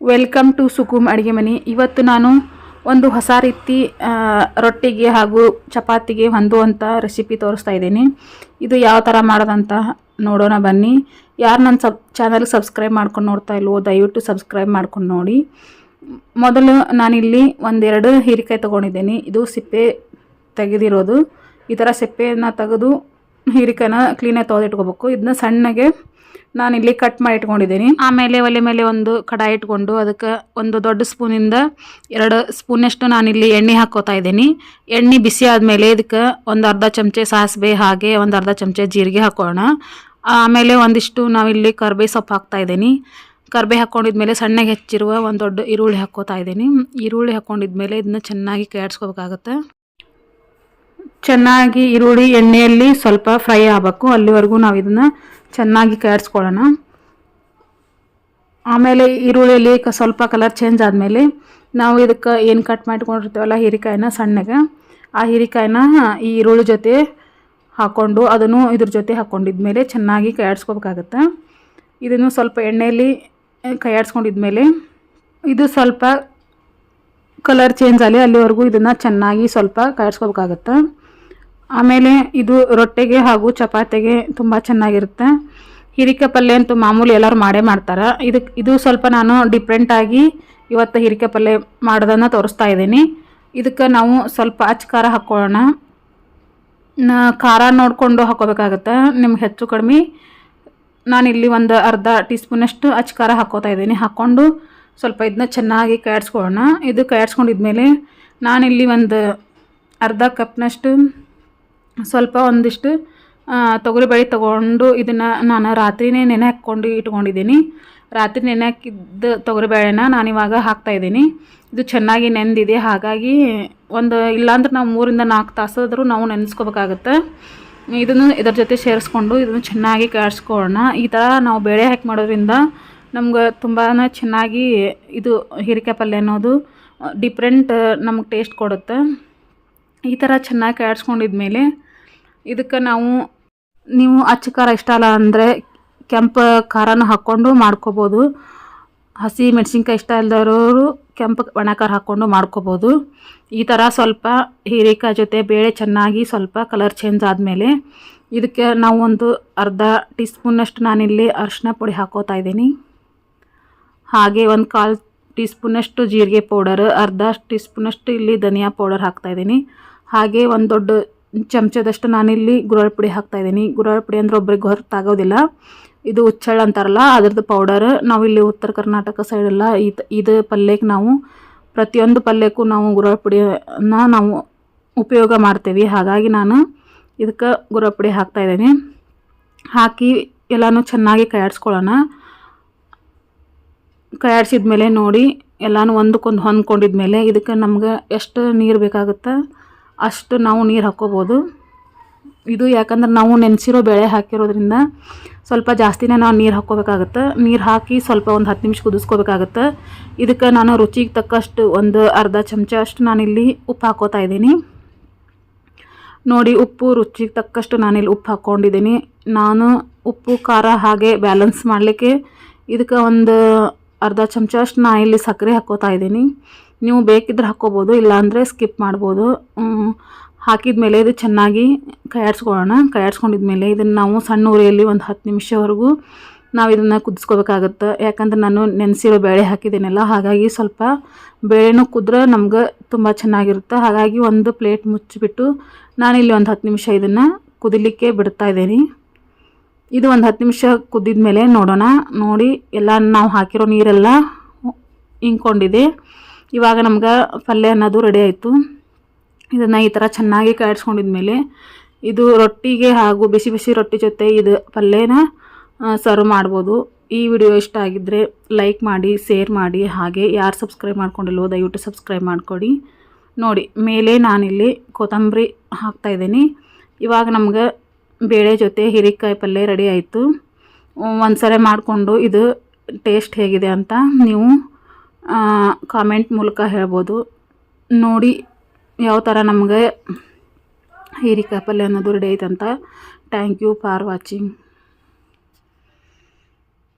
Welcome to ಸುಕುಮ್ ಅಡುಗೆ ಮನೆ. ಇವತ್ತು ನಾನು ಒಂದು ಹೊಸ ರೀತಿ ರೊಟ್ಟಿಗೆ ಹಾಗೂ ಚಪಾತಿಗೆ ಹೊಂದುವಂಥ ರೆಸಿಪಿ ತೋರಿಸ್ತಾ ಇದ್ದೀನಿ. ಇದು ಯಾವ ಥರ ಮಾಡೋದಂತ ನೋಡೋಣ ಬನ್ನಿ. ಯಾರು ನನ್ನ ಸಬ್ ಚಾನಲ್ಗೆ ಸಬ್ಸ್ಕ್ರೈಬ್ ಮಾಡ್ಕೊಂಡು ನೋಡ್ತಾ ಇಲ್ವೋ, ದಯವಿಟ್ಟು ಸಬ್ಸ್ಕ್ರೈಬ್ ಮಾಡ್ಕೊಂಡು ನೋಡಿ. ಮೊದಲು ನಾನಿಲ್ಲಿ ಒಂದೆರಡು ಹೀರೆಕಾಯಿ ತೊಗೊಂಡಿದ್ದೀನಿ. ಇದು ಸಿಪ್ಪೆ ತೆಗೆದಿರೋದು. ಈ ಥರ ಸಿಪ್ಪೆಯನ್ನು ತೆಗೆದು ಹೀರಿಕಾಯಿನ ಕ್ಲೀನಾಗಿ ತೊಳೆದಿಟ್ಕೋಬೇಕು. ಇದನ್ನ ಸಣ್ಣಗೆ ನಾನಿಲ್ಲಿ ಕಟ್ ಮಾಡಿ ಇಟ್ಕೊಂಡಿದ್ದೀನಿ. ಆಮೇಲೆ ಒಲೆ ಮೇಲೆ ಒಂದು ಕಡಾಯಿ ಇಟ್ಕೊಂಡು ಅದಕ್ಕೆ ಒಂದು ದೊಡ್ಡ ಸ್ಪೂನಿಂದ ಎರಡು ಸ್ಪೂನಷ್ಟು ನಾನಿಲ್ಲಿ ಎಣ್ಣೆ ಹಾಕೋತಾ ಇದ್ದೀನಿ. ಎಣ್ಣೆ ಬಿಸಿ ಆದಮೇಲೆ ಇದಕ್ಕೆ ಒಂದು ಅರ್ಧ ಚಮಚೆ ಸಾಸಿವೆ ಹಾಗೆ ಒಂದು ಅರ್ಧ ಚಮಚೆ ಜೀರಿಗೆ ಹಾಕೋಣ ಆಮೇಲೆ ಒಂದಿಷ್ಟು ನಾವಿಲ್ಲಿ ಕರ್ಬೇವು ಸೊಪ್ಪು ಹಾಕ್ತಾ ಇದ್ದೀನಿ. ಕರ್ಬೇ ಹಾಕ್ಕೊಂಡಿದ್ಮೇಲೆ ಸಣ್ಣಗೆ ಹೆಚ್ಚಿರುವ ಒಂದು ದೊಡ್ಡ ಈರುಳ್ಳಿ ಹಾಕ್ಕೋತಾ ಇದ್ದೀನಿ. ಈರುಳ್ಳಿ ಹಾಕ್ಕೊಂಡಿದ್ಮೇಲೆ ಇದನ್ನ ಚೆನ್ನಾಗಿ ಕೇಳಿಸ್ಕೋಬೇಕಾಗತ್ತೆ ಚೆನ್ನಾಗಿ ಈರುಳ್ಳಿ ಎಣ್ಣೆಯಲ್ಲಿ ಸ್ವಲ್ಪ ಫ್ರೈ ಆಗಬೇಕು. ಅಲ್ಲಿವರೆಗೂ ನಾವು ಇದನ್ನು ಚೆನ್ನಾಗಿ ಕಾಯಿಸ್ಕೊಳ್ಳೋಣ ಆಮೇಲೆ ಈರುಳ್ಳಿಯಲ್ಲಿ ಸ್ವಲ್ಪ ಕಲರ್ ಚೇಂಜ್ ಆದಮೇಲೆ ನಾವು ಇದಕ್ಕೆ ಏನು ಕಟ್ ಮಾಡ್ಕೊಂಡಿರ್ತೀವಲ್ಲ ಹೀರಿಕಾಯಿನ ಸಣ್ಣಗೆ, ಆ ಹೀರೆಕಾಯಿನ ಈ ಈರುಳ್ಳಿ ಜೊತೆ ಹಾಕ್ಕೊಂಡು ಅದನ್ನು ಇದ್ರ ಜೊತೆ ಹಾಕ್ಕೊಂಡಿದ್ಮೇಲೆ ಚೆನ್ನಾಗಿ ಕೈಯಾಡ್ಸ್ಕೋಬೇಕಾಗತ್ತೆ ಇದನ್ನು ಸ್ವಲ್ಪ ಎಣ್ಣೆಯಲ್ಲಿ ಕೈಯಾಡಿಸ್ಕೊಂಡಿದ್ಮೇಲೆ ಇದು ಸ್ವಲ್ಪ ಕಲರ್ ಚೇಂಜ್ ಆಗಲಿ ಅಲ್ಲಿವರೆಗೂ ಇದನ್ನು ಚೆನ್ನಾಗಿ ಸ್ವಲ್ಪ ಕಾಯಿಸ್ಕೋಬೇಕಾಗತ್ತೆ ಆಮೇಲೆ ಇದು ರೊಟ್ಟೆಗೆ ಹಾಗೂ ಚಪಾತಿಗೆ ತುಂಬ ಚೆನ್ನಾಗಿರುತ್ತೆ. ಹೀರಿಕಾಯಿ ಪಲ್ಯ ಅಂತೂ ಮಾಮೂಲಿ ಎಲ್ಲರೂ ಮಾಡೇ ಮಾಡ್ತಾರೆ. ಇದಕ್ಕೆ ಇದು ಸ್ವಲ್ಪ ನಾನು ಡಿಫ್ರೆಂಟಾಗಿ ಇವತ್ತು ಹೀರಿಕಾಯಿ ಪಲ್ಯ ಮಾಡೋದನ್ನು ತೋರಿಸ್ತಾ ಇದ್ದೀನಿ. ಇದಕ್ಕೆ ನಾವು ಸ್ವಲ್ಪ ಅಚ್ಚ ಖಾರ ಹಾಕ್ಕೊಳ್ಳೋಣ ನಾ, ಖಾರ ನೋಡಿಕೊಂಡು ಹಾಕೋಬೇಕಾಗತ್ತೆ. ನಿಮ್ಗೆ ಹೆಚ್ಚು ಕಡಿಮೆ ನಾನಿಲ್ಲಿ ಒಂದು ಅರ್ಧ ಟೀ ಸ್ಪೂನಷ್ಟು ಅಚ್ಚ ಖಾರ ಹಾಕೋತಾ ಇದ್ದೀನಿ. ಹಾಕ್ಕೊಂಡು ಸ್ವಲ್ಪ ಇದನ್ನ ಚೆನ್ನಾಗಿ ಕಾಯಿಸ್ಕೊಳ್ಳೋಣ. ಇದು ಕಾಯಿಸ್ಕೊಂಡಿದ್ಮೇಲೆ ನಾನಿಲ್ಲಿ ಒಂದು ಅರ್ಧ ಕಪ್ನಷ್ಟು ಸ್ವಲ್ಪ ಒಂದಿಷ್ಟು ತೊಗರಿ ತೊಗರಿಬೇಳೆ ತೊಗೊಂಡು ಇದನ್ನು ನಾನು ರಾತ್ರಿನೇ ನೆನೆ ಹಾಕ್ಕೊಂಡು ಇಟ್ಕೊಂಡಿದ್ದೀನಿ. ರಾತ್ರಿ ನೆನೆ ಹಾಕಿದ್ದ ತೊಗರಿಬೇಳೆನ ನಾನಿವಾಗ ಹಾಕ್ತಾಯಿದ್ದೀನಿ ಇದು ಚೆನ್ನಾಗಿ ನೆಂದಿದೆ, ಹಾಗಾಗಿ ಒಂದು ಇಲ್ಲಾಂದ್ರೆ ನಾವು ಮೂರಿಂದ ನಾಲ್ಕು ತಾಸಾದರೂ ನಾವು ನೆನೆಸ್ಕೋಬೇಕಾಗತ್ತೆ. ಇದನ್ನು ಇದರ ಜೊತೆ ಸೇರಿಸ್ಕೊಂಡು ಇದನ್ನು ಚೆನ್ನಾಗಿ ಕಾಯಿಸ್ಕೊಳ್ಳೋಣ ಈ ಥರ ನಾವು ಬೇಳೆ ಹಾಕಿ ಮಾಡೋದ್ರಿಂದ ನಮ್ಗೆ ತುಂಬಾ ಚೆನ್ನಾಗಿ ಇದು ಹೀರಿಕಾಯಿ ಪಲ್ಯ ಅನ್ನೋದು ಡಿಫ್ರೆಂಟ್ ನಮ್ಗೆ ಟೇಸ್ಟ್ ಕೊಡುತ್ತೆ. ಈ ಥರ ಚೆನ್ನಾಗಿ ಕಾಯಿಸ್ಕೊಂಡಿದ್ಮೇಲೆ ಇದಕ್ಕೆ ನಾವು ನೀವು ಅಚ್ಚ ಖಾರ ಇಷ್ಟ ಅಲ್ಲ ಅಂದರೆ ಕೆಂಪು ಖಾರನ ಹಾಕ್ಕೊಂಡು ಮಾಡ್ಕೋಬೋದು. ಹಸಿ ಮೆಣಸಿನ್ಕಾಯಿ ಇಷ್ಟ ಇಲ್ಲದವರು ಕೆಂಪು ಒಣ ಖಾರ ಹಾಕ್ಕೊಂಡು ಮಾಡ್ಕೋಬೋದು. ಈ ಥರ ಸ್ವಲ್ಪ ಹೀರೆಕಾಯಿ ಜೊತೆ ಬೇಳೆ ಚೆನ್ನಾಗಿ ಸ್ವಲ್ಪ ಕಲರ್ ಚೇಂಜ್ ಆದಮೇಲೆ ಇದಕ್ಕೆ ನಾವು ಒಂದು ಅರ್ಧ ಟೀ ಸ್ಪೂನಷ್ಟು ನಾನಿಲ್ಲಿ ಅರಿಶಿನ ಪುಡಿ ಹಾಕೋತಾ ಇದ್ದೀನಿ. ಹಾಗೆ ಒಂದು ಕಾಲು ಟೀ ಸ್ಪೂನಷ್ಟು ಜೀರಿಗೆ ಪೌಡರ್, ಅರ್ಧ ಟೀ ಸ್ಪೂನಷ್ಟು ಇಲ್ಲಿ ಧನಿಯಾ ಪೌಡರ್ ಹಾಕ್ತಾಯಿದ್ದೀನಿ ಹಾಗೆ ಒಂದು ದೊಡ್ಡ ಚಮಚದಷ್ಟು ನಾನಿಲ್ಲಿ ಗುರಳ್ ಪುಡಿ ಹಾಕ್ತಾಯಿದ್ದೀನಿ ಗುರಳ್ ಪುಡಿ ಅಂದ್ರೆ ಒಬ್ರಿಗೆ ಹೊರತಾಗೋದಿಲ್ಲ ಇದು ಉಚ್ಚಳ ಅಂತಾರಲ್ಲ, ಅದ್ರದ್ದು ಪೌಡರ್ ನಾವಿಲ್ಲಿ ಉತ್ತರ ಕರ್ನಾಟಕ ಸೈಡೆಲ್ಲ ಇದು ಇದು ಪಲ್ಯಕ್ಕೆ ನಾವು ಪ್ರತಿಯೊಂದು ಪಲ್ಯಕ್ಕೂ ನಾವು ಗುರಳ್ ಪುಡಿಯನ್ನು ನಾವು ಉಪಯೋಗ ಮಾಡ್ತೇವೆ. ಹಾಗಾಗಿ ನಾನು ಇದಕ್ಕೆ ಗುರಳ್ ಪುಡಿ ಹಾಕ್ತಾಯಿದ್ದೀನಿ ಹಾಕಿ ಎಲ್ಲನೂ ಚೆನ್ನಾಗಿ ಕೈಯಾಡಿಸ್ಕೊಳ್ಳೋಣ. ಕೈಯಾಡಿಸಿದ್ಮೇಲೆ ನೋಡಿ, ಎಲ್ಲನೂ ಒಂದಕ್ಕೊಂದು ಹೊಂದ್ಕೊಂಡಿದ್ಮೇಲೆ ಇದಕ್ಕೆ ನಮ್ಗೆ ಎಷ್ಟು ನೀರು ಬೇಕಾಗುತ್ತೆ ಅಷ್ಟು ನಾವು ನೀರು ಹಾಕ್ಕೋಬೋದು ಇದು ಯಾಕಂದ್ರೆ ನಾವು ನೆನೆಸಿರೋ ಬೇಳೆ ಹಾಕಿರೋದ್ರಿಂದ ಸ್ವಲ್ಪ ಜಾಸ್ತಿನೇ ನಾವು ನೀರು ಹಾಕ್ಕೋಬೇಕಾಗತ್ತೆ. ನೀರು ಹಾಕಿ ಸ್ವಲ್ಪ ಒಂದು ಹತ್ತು ನಿಮಿಷ ಕುದಿಸ್ಕೋಬೇಕಾಗತ್ತೆ. ಇದಕ್ಕೆ ನಾನು ರುಚಿಗೆ ತಕ್ಕಷ್ಟು ಒಂದು ಅರ್ಧ ಚಮಚ ಅಷ್ಟು ನಾನಿಲ್ಲಿ ಉಪ್ಪು ಹಾಕೋತಾ ಇದ್ದೀನಿ. ನೋಡಿ, ಉಪ್ಪು ರುಚಿಗೆ ತಕ್ಕಷ್ಟು ನಾನಿಲ್ಲಿ ಉಪ್ಪು ಹಾಕ್ಕೊಂಡಿದ್ದೀನಿ. ನಾನು ಉಪ್ಪು, ಖಾರ ಹಾಗೆ ಬ್ಯಾಲೆನ್ಸ್ ಮಾಡಲಿಕ್ಕೆ ಇದಕ್ಕೆ ಒಂದು ಅರ್ಧ ಚಮಚ ಅಷ್ಟು ನಾ ಇಲ್ಲಿ ಸಕ್ಕರೆ ಹಾಕೋತಾ ಇದ್ದೀನಿ. ನೀವು ಬೇಕಿದ್ರೆ ಹಾಕ್ಕೋಬೋದು, ಇಲ್ಲಾಂದರೆ ಸ್ಕಿಪ್ ಮಾಡ್ಬೋದು. ಹಾಕಿದ ಹಾಕಿದ್ಮೇಲೆ ಇದು ಚೆನ್ನಾಗಿ ಕೈಯಾಡಿಸ್ಕೊಳ್ಳೋಣ. ಕೈಯಾಡಿಸ್ಕೊಂಡಿದ್ಮೇಲೆ ಇದನ್ನು ನಾವು ಸಣ್ಣ ಉರಿಯಲ್ಲಿ ಒಂದು ಹತ್ತು ನಿಮಿಷವರೆಗೂ ನಾವು ಇದನ್ನು ಕುದಿಸ್ಕೋಬೇಕಾಗತ್ತೆ. ಯಾಕಂದ್ರೆ ನಾನು ನೆನೆಸಿರೋ ಬೇಳೆ ಹಾಕಿದ್ದೀನಲ್ಲ, ಹಾಗಾಗಿ ಸ್ವಲ್ಪ ಬೇಳೆನೂ ಕುದ್ರೆ ನಮ್ಗೆ ತುಂಬ ಚೆನ್ನಾಗಿರುತ್ತೆ. ಹಾಗಾಗಿ ಒಂದು ಪ್ಲೇಟ್ ಮುಚ್ಚಿಬಿಟ್ಟು ನಾನಿಲ್ಲಿ ಒಂದು ಹತ್ತು ನಿಮಿಷ ಇದನ್ನು ಕುದಿಲಿಕ್ಕೆ ಬಿಡ್ತಾ ಇದ್ದೀನಿ. ಇದು ಒಂದು ಹತ್ತು ನಿಮಿಷ ಕುದ್ದಿದ ಮೇಲೆ ನೋಡೋಣ. ನೋಡಿ, ಎಲ್ಲ ನಾವು ಹಾಕಿರೋ ನೀರೆಲ್ಲ ಇಂಕೊಂಡಿದೆ ಇವಾಗ ನಮ್ಗೆ ಪಲ್ಯ ಅನ್ನೋದು ರೆಡಿ ಆಯಿತು. ಇದನ್ನು ಈ ಥರ ಚೆನ್ನಾಗಿ ಕಾಯಿಸ್ಕೊಂಡಿದ್ಮೇಲೆ ಇದು ರೊಟ್ಟಿಗೆ ಹಾಗೂ ಬಿಸಿ ಬಿಸಿ ರೊಟ್ಟಿ ಜೊತೆ ಇದು ಪಲ್ಯನ ಸರ್ವ್ ಮಾಡ್ಬೋದು. ಈ ವಿಡಿಯೋ ಇಷ್ಟ ಆಗಿದ್ದರೆ ಲೈಕ್ ಮಾಡಿ ಶೇರ್ ಮಾಡಿ, ಹಾಗೆ ಯಾರು ಸಬ್ಸ್ಕ್ರೈಬ್ ಮಾಡ್ಕೊಂಡಿಲ್ವೋ ದಯವಿಟ್ಟು ಸಬ್ಸ್ಕ್ರೈಬ್ ಮಾಡಿಕೊಡಿ. ನೋಡಿ, ಮೇಲೆ ನಾನಿಲ್ಲಿ ಕೊತ್ತಂಬರಿ ಹಾಕ್ತಾಯಿದ್ದೀನಿ ಇವಾಗ ನಮ್ಗೆ ಬೇಳೆ ಜೊತೆ ಹೀರೆಕಾಯಿ ಪಲ್ಯ ರೆಡಿ ಆಯಿತು. ಒಂದು ಸರಿ ಮಾಡಿಕೊಂಡು ಇದು ಟೇಸ್ಟ್ ಹೇಗಿದೆ ಅಂತ ನೀವು ಕಾಮೆಂಟ್ ಮೂಲಕ ಹೇಳ್ಬೋದು. ನೋಡಿ ಯಾವ ಥರ ನಮಗೆ ಹೀರಿಕಾಯಿ ಪಲ್ಯ ಅನ್ನೋದು ರೆಡಿ ಆಯ್ತಂತ. Thank you for watching